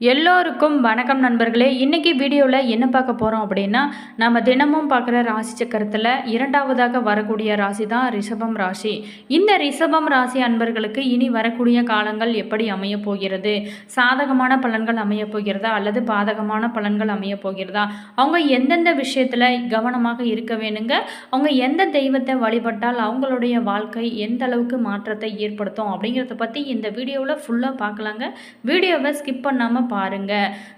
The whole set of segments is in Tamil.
எல்லோருக்கும் வணக்கம் நண்பர்களே. இன்றைக்கி வீடியோவில் என்ன பார்க்க போகிறோம் அப்படின்னா நம்ம தினமும் பார்க்குற ராசி சக்கரத்தில் இரண்டாவதாக வரக்கூடிய ராசி தான் ரிஷபம் ராசி. இந்த ரிஷபம் ராசி அன்பர்களுக்கு இனி வரக்கூடிய காலங்கள் எப்படி அமைய போகிறது? சாதகமான பலன்கள் அமைய போகிறதா? அல்லது பாதகமான பலன்கள் அமைய போகிறதா? அவங்க எந்தெந்த விஷயத்தில் கவனமாக இருக்க வேணுங்க? அவங்க எந்த தெய்வத்தை வழிபட்டால் அவங்களுடைய வாழ்க்கை எந்த அளவுக்கு மாற்றத்தை ஏற்படுத்தும் அப்படிங்கிறத பற்றி இந்த வீடியோவில் ஃபுல்லாக பார்க்கலாங்க. வீடியோவை ஸ்கிப் பண்ணாமல் பாருங்க.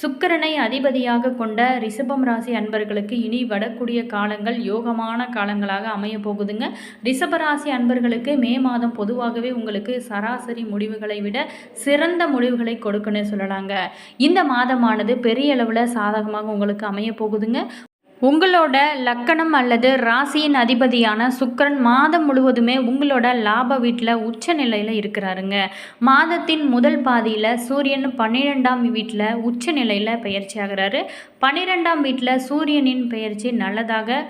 சுக்கரனை அதிபதியாக கொண்ட ரிஷபம் ராசி அன்பர்களுக்கு இனி வடக்கூடிய காலங்கள் யோகமான காலங்களாக அமைய போகுதுங்க. ரிஷபராசி அன்பர்களுக்கு மே மாதம் பொதுவாகவே உங்களுக்கு சராசரி முடிவுகளை விட சிறந்த முடிவுகளை கொடுக்குன்னு சொல்லலாங்க. இந்த மாதமானது பெரிய அளவில் சாதகமாக உங்களுக்கு அமைய போகுதுங்க. உங்களோட லக்கணம் அல்லது ராசியின் அதிபதியான சுக்கிரன் மாதம் முழுவதுமே உங்களோட லாப வீட்டில் உச்ச நிலையில் இருக்கிறாருங்க. மாதத்தின் முதல் பாதியில் சூரியன் பன்னிரெண்டாம் வீட்டில் உச்ச நிலையில் பயிற்சி ஆகிறாரு. பன்னிரெண்டாம் வீட்டில் சூரியனின் பயிற்சி நல்லதாக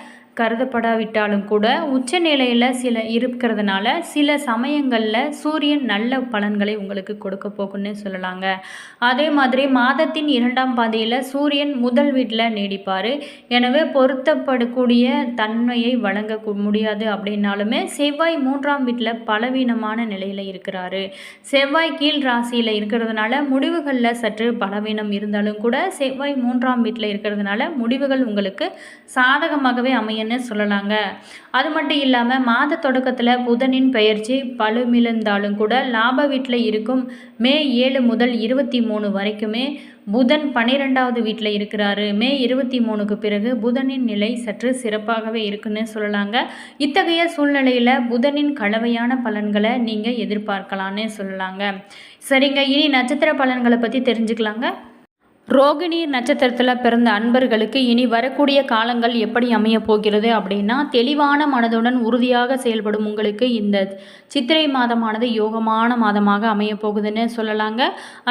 கருதப்படாவிட்டாலும் கூட உச்ச நிலையில் சில இருக்கிறதுனால சில சமயங்களில் சூரியன் நல்ல பலன்களை உங்களுக்கு கொடுக்க போகுன்னு சொல்லலாங்க. அதே மாதிரி மாதத்தின் இரண்டாம் பாதையில் சூரியன் முதல் வீட்டில் நீடிப்பார். எனவே பொருத்தப்படக்கூடிய தன்மையை வழங்க முடியாது அப்படின்னாலுமே செவ்வாய் மூன்றாம் வீட்டில் பலவீனமான நிலையில் இருக்கிறாரு. செவ்வாய் கீழ் ராசியில் இருக்கிறதுனால முடிவுகளில் சற்று பலவீனம் இருந்தாலும் கூட செவ்வாய் மூன்றாம் வீட்டில் இருக்கிறதுனால முடிவுகள் உங்களுக்கு சாதகமாகவே அமையணும் அப்படின்னு சொல்லலாங்க. அது மட்டும் இல்லாமல் மாத தொடக்கத்தில் புதனின் பெயர்ச்சி பழுமிழந்தாலும் கூட லாப வீட்டில் இருக்கும். மே ஏழு முதல் இருபத்தி மூணு வரைக்குமே புதன் பன்னிரெண்டாவது வீட்டில் இருக்கிறாரு. மே இருபத்தி மூணுக்கு பிறகு புதனின் நிலை சற்று சிறப்பாகவே இருக்குன்னு சொல்லலாங்க. இத்தகைய சூழ்நிலையில் புதனின் கலவையான பலன்களை நீங்கள் எதிர்பார்க்கலான்னு சொல்லலாங்க. சரிங்க இனி நட்சத்திர பலன்களை பற்றி தெரிஞ்சுக்கலாங்க. ரோகிணி நட்சத்திரத்தில் பிறந்த அன்பர்களுக்கு இனி வரக்கூடிய காலங்கள் எப்படி அமைய போகிறது அப்படின்னா தெளிவான மனதுடன் உறுதியாக செயல்படும் உங்களுக்கு இந்த சித்திரை மாதமானது யோகமான மாதமாக அமைய போகுதுன்னு சொல்லலாங்க.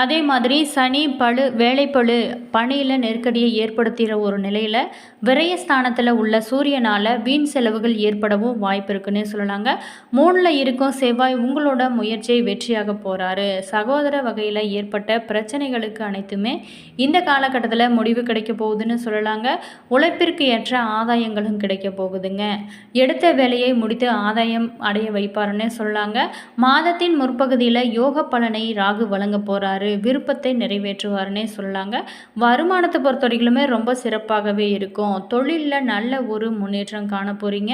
அதே மாதிரி சனி பழு வேலைப்பழு பணியில் நெருக்கடியை ஏற்படுத்துகிற ஒரு நிலையில் விரயஸ்தானத்தில் உள்ள சூரியனால் வீண் செலவுகள் ஏற்படவும் வாய்ப்பு இருக்குன்னு சொல்லலாங்க. மூணில் இருக்கும் செவ்வாய் உங்களோட முயற்சியை வெற்றியாக போகிறாரு சகோதர வகையில் ஏற்பட்ட பிரச்சனைகளுக்கு அனைத்துமே இந்த காலகட்டத்தில் முடிவு கிடைக்க போகுதுன்னு சொல்லலாங்க. உழைப்பிற்கு ஏற்ற ஆதாயங்களும் கிடைக்க போகுதுங்க. எடுத்த வேலையை முடித்து ஆதாயம் அடைய வைப்பாருன்னு சொல்லலாங்க. மாதத்தின் முற்பகுதியில் யோக பலனை ராகு வழங்க போகிறாரு விருப்பத்தை நிறைவேற்றுவாருன்னே சொல்லலாங்க. வருமானத்தை பொறுத்த வரைக்குமே ரொம்ப சிறப்பாகவே இருக்கும். தொழிலில் நல்ல ஒரு முன்னேற்றம் காண போகிறீங்க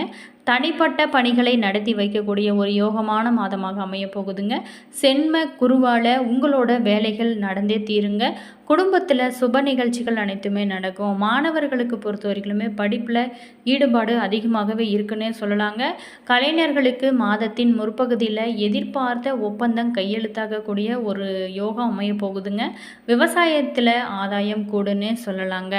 தனிப்பட்ட பணிகளை நடத்தி வைக்கக்கூடிய ஒரு யோகமான மாதமாக அமைய போகுதுங்க. சென்ம குருவால் உங்களோட வேலைகள் நடந்தே தீருங்க. குடும்பத்தில் சுப நிகழ்ச்சிகள் அனைத்துமே நடக்கும். மாணவர்களுக்கு பொறுத்த வரைக்குமே படிப்பில் ஈடுபாடு அதிகமாகவே இருக்குன்னே சொல்லலாங்க. கலைஞர்களுக்கு மாதத்தின் முற்பகுதியில் எதிர்பார்த்த ஒப்பந்தம் கையெழுத்தாகக்கூடிய ஒரு யோகம் அமைய போகுதுங்க. விவசாயத்தில் ஆதாயம் கூடுன்னே சொல்லலாங்க.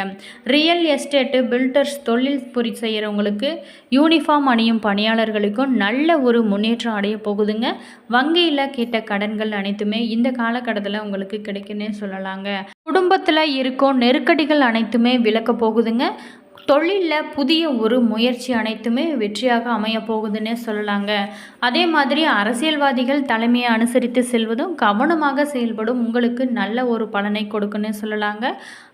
ரியல் எஸ்டேட்டு பில்டர்ஸ் தொழில் புரி செய்கிறவங்களுக்கு யூனிஃபார்ம் பணியும் பணியாளர்களுக்கும் நல்ல ஒரு முன்னேற்றம் அடைய போகுதுங்க. வங்கியில் கேட்ட கடன்கள் அனைத்துமே இந்த காலகட்டத்தில் உங்களுக்கு கிடைக்குன்னே சொல்லலாங்க. குடும்பத்தில் இருக்கும் நெருக்கடிகள் அனைத்துமே விளக்க போகுதுங்க. தொழிலில் புதிய ஒரு முயற்சி அனைத்துமே வெற்றியாக அமைய போகுதுன்னே சொல்லலாங்க. அதே மாதிரி அரசியல்வாதிகள் தலைமையை அனுசரித்து செல்வதும் கவனமாக செயல்படும் உங்களுக்கு நல்ல ஒரு பலனை கொடுக்குன்னு சொல்லலாங்க.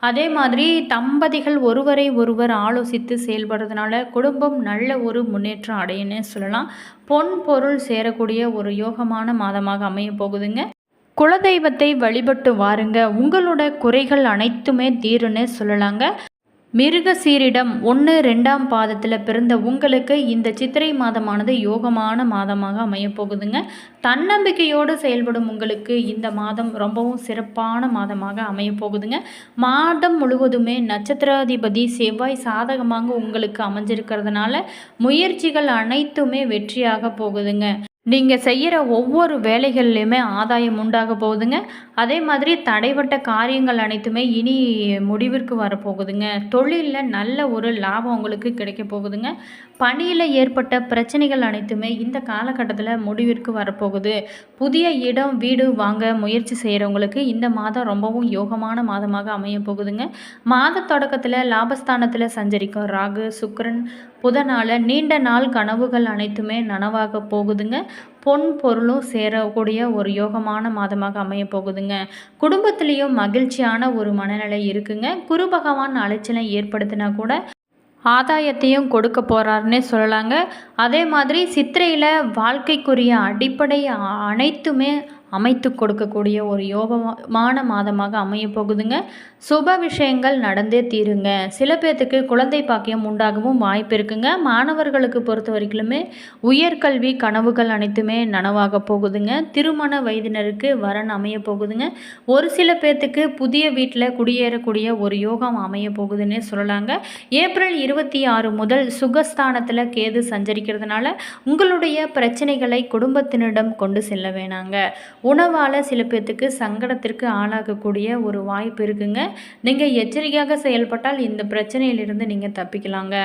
அதே மாதிரி தம்பதிகள் ஒருவரை ஒருவர் ஆலோசித்து செயல்படுறதுனால குடும்பம் நல்ல ஒரு முன்னேற்றம் அடையுன்னு சொல்லலாம். பொன் பொருள் சேரக்கூடிய ஒரு யோகமான மாதமாக அமைய போகுதுங்க. குலதெய்வத்தை வழிபட்டு வாருங்க. உங்களோட குறைகள் அனைத்துமே தீருன்னு சொல்லலாங்க. மிருக சீரிடம் ஒன்று ரெண்டாம் பாதத்தில் பிறந்த உங்களுக்கு இந்த சித்திரை மாதமானது யோகமான மாதமாக அமையப்போகுதுங்க. தன்னம்பிக்கையோடு செயல்படும் உங்களுக்கு இந்த மாதம் ரொம்பவும் சிறப்பான மாதமாக அமையப்போகுதுங்க. மாதம் முழுவதுமே நட்சத்திராதிபதி செவ்வாய் சாதகமாக உங்களுக்கு அமைஞ்சிருக்கிறதுனால முயற்சிகள் அனைத்துமே வெற்றியாக போகுதுங்க. நீங்கள் செய்கிற ஒவ்வொரு வேலைகள்லையுமே ஆதாயம் உண்டாக போகுதுங்க. அதே மாதிரி தடைப்பட்ட காரியங்கள் அனைத்துமே இனி முடிவிற்கு வரப்போகுதுங்க. தொழிலில் நல்ல ஒரு லாபம் உங்களுக்கு கிடைக்க போகுதுங்க. பணியில் ஏற்பட்ட பிரச்சனைகள் அனைத்துமே இந்த காலகட்டத்தில் முடிவிற்கு வரப்போகுது. புதிய இடம் வீடு வாங்க முயற்சி செய்கிறவங்களுக்கு இந்த மாதம் ரொம்பவும் யோகமான மாதமாக அமைய போகுதுங்க. மாத தொடக்கத்தில் லாபஸ்தானத்தில் சஞ்சரிக்கும் ராகு சுக்கரன் புதனால் நீண்ட நாள் கனவுகள் அனைத்துமே நனவாக போகுதுங்க. பொன் பொருளும் சேரக்கூடிய ஒரு யோகமான மாதமாக அமைய போகுதுங்க. குடும்பத்திலையும் மகிழ்ச்சியான ஒரு மனநிலை இருக்குங்க. குரு பகவான் அலைச்சலை ஏற்படுத்தினா கூட ஆதாயத்தையும் கொடுக்க போகிறாருன்னே சொல்லலாங்க. அதே மாதிரி சித்திரையில் வாழ்க்கைக்குரிய அடிப்படை அனைத்துமே அமைத்து கொடுக்கக்கூடிய ஒரு யோகமான மாதமாக அமைய போகுதுங்க. சுப விஷயங்கள் நடந்தே தீருங்க. சில பேர்த்துக்கு குழந்தை பாக்கியம் உண்டாகவும் வாய்ப்பு இருக்குங்க. மாணவர்களுக்கு பொறுத்த வரைக்குமே உயர்கல்வி கனவுகள் அனைத்துமே நனவாக போகுதுங்க. திருமண வயதினருக்கு வரன் அமைய போகுதுங்க. ஒரு சில பேர்த்துக்கு புதிய வீட்டில் குடியேறக்கூடிய ஒரு யோகம் அமைய போகுதுன்னே சொல்லலாங்க. ஏப்ரல் இருபத்தி ஆறு முதல் சுகஸ்தானத்தில் கேது சஞ்சரிக்கிறதுனால உங்களுடைய பிரச்சனைகளை குடும்பத்தினரிடம் கொண்டு செல்ல வேணாங்க. உணவால் சில பேர்த்துக்கு சங்கடத்திற்கு ஆளாகக்கூடிய ஒரு வாய்ப்பு இருக்குங்க. நீங்கள் எச்சரிக்கையாக செயல்பட்டால் இந்த பிரச்சனையிலிருந்து நீங்கள் தப்பிக்கலாங்க.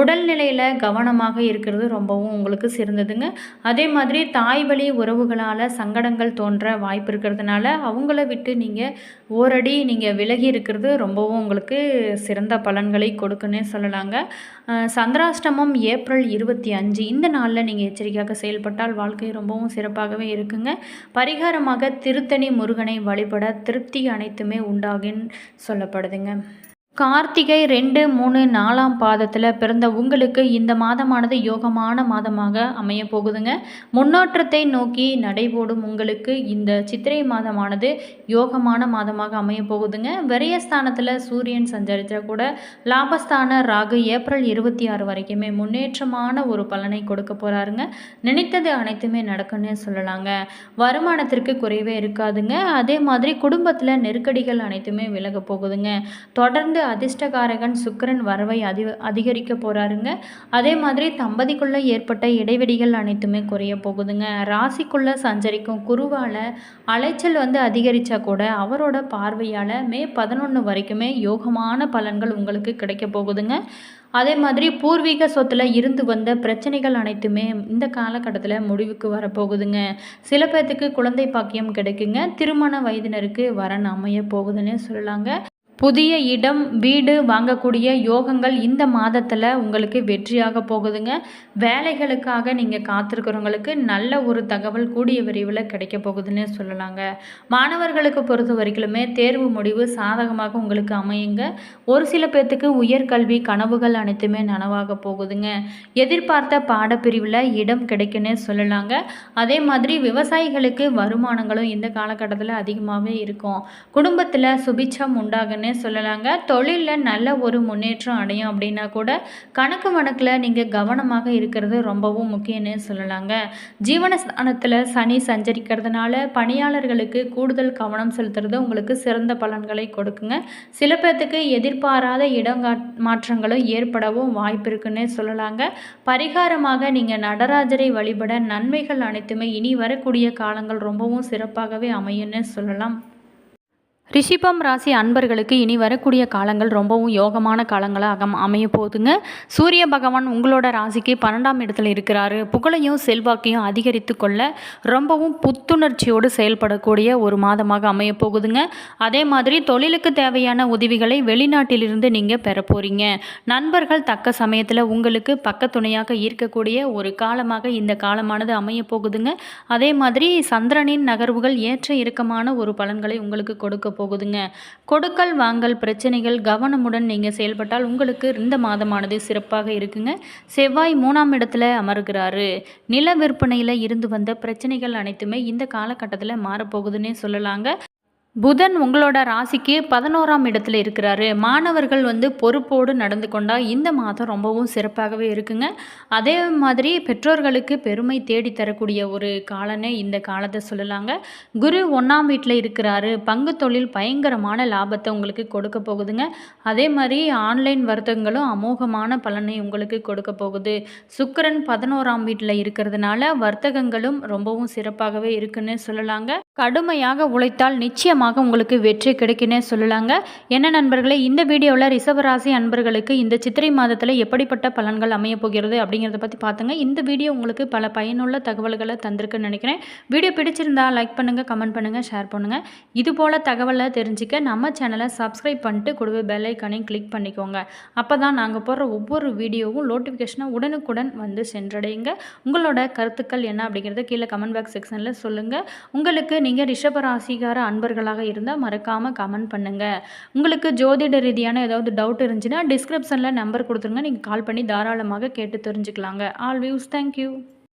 உடல்நிலையில் கவனமாக இருக்கிறது ரொம்பவும் உங்களுக்கு சிறந்ததுங்க. அதே மாதிரி தாய் வழி உறவுகளால் சங்கடங்கள் தோன்ற வாய்ப்பு இருக்கிறதுனால அவங்கள விட்டு நீங்கள் ஓரடி நீங்கள் விலகி இருக்கிறது ரொம்பவும் உங்களுக்கு சிறந்த பலன்களை கொடுக்குன்னே சொல்லலாங்க. சந்திராஷ்டமம் ஏப்ரல் இருபத்தி அஞ்சு. இந்த நாளில் நீங்கள் எச்சரிக்கையாக செயல்பட்டால் வாழ்க்கை ரொம்பவும் சிறப்பாகவே இருக்குங்க. பரிகாரமாக திருத்தணி முருகனை வழிபட திருப்தி அனைத்துமே உண்டாகின்னு சொல்லப்படுதுங்க. கார்த்திகை ரெண்டு மூணு நாலாம் பாதத்தில் பிறந்த உங்களுக்கு இந்த மாதமானது யோகமான மாதமாக அமைய போகுதுங்க. முன்னேற்றத்தை நோக்கி நடைபோடும் உங்களுக்கு இந்த சித்திரை மாதமானது யோகமான மாதமாக அமைய போகுதுங்க. விரயஸ்தானத்தில் சூரியன் சஞ்சரித்தா கூட லாபஸ்தான ராகு ஏப்ரல் இருபத்தி ஆறு வரைக்குமே முன்னேற்றமான ஒரு பலனை கொடுக்க போகிறாருங்க நினைத்தது அனைத்துமே நடக்கும்னே சொல்லலாங்க. வருமானத்திற்கு குறைவே இருக்காதுங்க. அதே மாதிரி குடும்பத்தில் நெருக்கடிகள் அனைத்துமே விலக போகுதுங்க. தொடர்ந்து அதிர்ஷ்டகாரகன் சுக்கிரன் வரவை அதி அதிகரிக்க போகிறாருங்க அதே மாதிரி தம்பதிக்குள்ளே ஏற்பட்ட இடைவெளிகள் அனைத்துமே குறைய போகுதுங்க. ராசிக்குள்ளே சஞ்சரிக்கும் குருவால் அலைச்சல் வந்து அதிகரித்தா கூட அவரோட பார்வையால் மே பதினொன்று வரைக்குமே யோகமான பலன்கள் உங்களுக்கு கிடைக்க போகுதுங்க. அதே மாதிரி பூர்வீக சொத்தில் இருந்து வந்த பிரச்சனைகள் அனைத்துமே இந்த காலகட்டத்தில் முடிவுக்கு வரப்போகுதுங்க சில பேர்த்துக்கு குழந்தை பாக்கியம் கிடைக்குங்க. திருமண வயதினருக்கு வரன் அமைய போகுதுன்னு சொல்லலாங்க. புதிய இடம் வீடு வாங்கக்கூடிய யோகங்கள் இந்த மாதத்தில் உங்களுக்கு வெற்றியாக போகுதுங்க. வேலைகளுக்காக நீங்கள் காத்திருக்கிறவங்களுக்கு நல்ல ஒரு தகவல் கூடிய விரைவில் கிடைக்க போகுதுன்னு சொல்லலாங்க. மாணவர்களுக்கு பொறுத்த வரைக்குமே தேர்வு முடிவு சாதகமாக உங்களுக்கு அமையுங்க. ஒரு சில பேர்த்துக்கு உயர்கல்வி கனவுகள் அனைத்துமே நனவாக போகுதுங்க. எதிர்பார்த்த பாடப்பிரிவில் இடம் கிடைக்குன்னு சொல்லலாங்க. அதே மாதிரி விவசாயிகளுக்கு வருமானங்களும் இந்த காலகட்டத்தில் அதிகமாகவே இருக்கும். குடும்பத்தில் சுபிச்சம் உண்டாகுன்னு சொல்லலாங்க. தொழிலில் நல்ல ஒரு முன்னேற்றம் அடையும் அப்படின்னா கூட கணக்கு வணக்கில் நீங்கள் கவனமாக இருக்கிறது ரொம்பவும் முக்கியம்னு சொல்லலாங்க. ஜீவனஸ்தானத்தில் சனி சஞ்சரிக்கிறதுனால பணியாளர்களுக்கு கூடுதல் கவனம் செலுத்துறது உங்களுக்கு சிறந்த பலன்களை கொடுக்குங்க. சில பேர்த்துக்கு எதிர்பாராத இடங்கா மாற்றங்களும் ஏற்படவும் வாய்ப்பு இருக்குன்னே சொல்லலாங்க. பரிகாரமாக நீங்கள் நடராஜரை வழிபட நன்மைகள் அனைத்துமே இனி வரக்கூடிய காலங்கள் ரொம்பவும் சிறப்பாகவே அமையும்னு சொல்லலாம். ரிஷிபம் ராசி அன்பர்களுக்கு இனி வரக்கூடிய காலங்கள் ரொம்பவும் யோகமான காலங்களாக அமைய போகுதுங்க. சூரிய பகவான் உங்களோட ராசிக்கு பன்னெண்டாம் இடத்துல இருக்கிறாரு. புகழையும் செல்வாக்கையும் அதிகரித்து கொள்ள ரொம்பவும் புத்துணர்ச்சியோடு செயல்படக்கூடிய ஒரு மாதமாக அமைய போகுதுங்க. அதே மாதிரி தொழிலுக்கு தேவையான உதவிகளை வெளிநாட்டிலிருந்து நீங்கள் பெற போகிறீங்க நண்பர்கள் தக்க சமயத்தில் உங்களுக்கு பக்கத்துணையாக ஈர்க்கக்கூடிய ஒரு காலமாக இந்த காலமானது அமைய போகுதுங்க. அதே மாதிரி சந்திரனின் நகர்வுகள் ஏற்ற இறக்கமான ஒரு பலன்களை உங்களுக்கு கொடுக்க போகுதுங்க. கொடுக்கல் வாங்கல் பிரச்சனைகள் கவனமுடன் நீங்கள் செயல்பட்டால் உங்களுக்கு இந்த மாதமானது சிறப்பாக இருக்குங்க. செவ்வாய் மூணாம் இடத்துல அமர்கிறாரு. நில விற்பனையில் இருந்து வந்த பிரச்சனைகள் அனைத்துமே இந்த காலகட்டத்தில் மாறப்போகுதுன்னே சொல்லலாங்க. புதன் உங்களோட ராசிக்கு பதினோராம் இடத்துல இருக்கிறாரு. மாணவர்கள் வந்து பொறுப்போடு நடந்து கொண்டால் இந்த மாதம் ரொம்பவும் சிறப்பாகவே இருக்குங்க. அதே மாதிரி பெற்றோர்களுக்கு பெருமை தேடி தரக்கூடிய ஒரு காலனே இந்த காலத்தை சொல்லலாங்க. குரு ஒன்றாம் வீட்டில் இருக்கிறாரு. பங்கு தொழில் பயங்கரமான லாபத்தை உங்களுக்கு கொடுக்க போகுதுங்க. அதே மாதிரி ஆன்லைன் வர்த்தகங்களும் அமோகமான பலனை உங்களுக்கு கொடுக்க போகுது. சுக்கரன் பதினோராம் வீட்டில் இருக்கிறதுனால வர்த்தகங்களும் ரொம்பவும் சிறப்பாகவே இருக்குன்னு சொல்லலாங்க. கடுமையாக உழைத்தால் நிச்சயம் நிச்சயமாக உங்களுக்கு வெற்றி கிடைக்குன்னே சொல்லலாங்க. என்ன நண்பர்களே இந்த வீடியோவில் ரிஷபராசி அன்பர்களுக்கு இந்த சித்திரை மாதத்தில் எப்படிப்பட்ட பலன்கள் அமைய போகிறது அப்படிங்கிறத பற்றி பார்த்துங்க. இந்த வீடியோ உங்களுக்கு பல பயனுள்ள தகவல்களை தந்திருக்குன்னு நினைக்கிறேன். வீடியோ பிடிச்சிருந்தா லைக் பண்ணுங்கள் கமெண்ட் பண்ணுங்கள் ஷேர் பண்ணுங்கள் இது போல் தகவலை தெரிஞ்சுக்க நம்ம சேனலை சப்ஸ்கிரைப் பண்ணிட்டு கூடவே பெல் ஐக்கானையும் கிளிக் பண்ணிக்கோங்க. அப்போ தான் நாங்கள் போடுற ஒவ்வொரு வீடியோவும் நோட்டிஃபிகேஷனாக உடனுக்குடன் வந்து சென்றடையுங்க. உங்களோட கருத்துக்கள் என்ன அப்படிங்கிறத கீழே கமெண்ட் பாக்ஸ் செக்ஷனில் சொல்லுங்கள் உங்களுக்கு நீங்கள் ரிஷபராசிகார அன்பர்களாக இருந்தால் மறக்காமல் கமெண்ட் பண்ணுங்கள் உங்களுக்கு ஜோதிட ரீதியான ஏதாவது டவுட் இருந்துச்சுன்னா டிஸ்கிரிப்ஷனில் நம்பர் கொடுத்துருங்க. நீங்கள் கால் பண்ணி தாராளமாக கேட்டு தெரிஞ்சுக்கலாங்க. All views thank you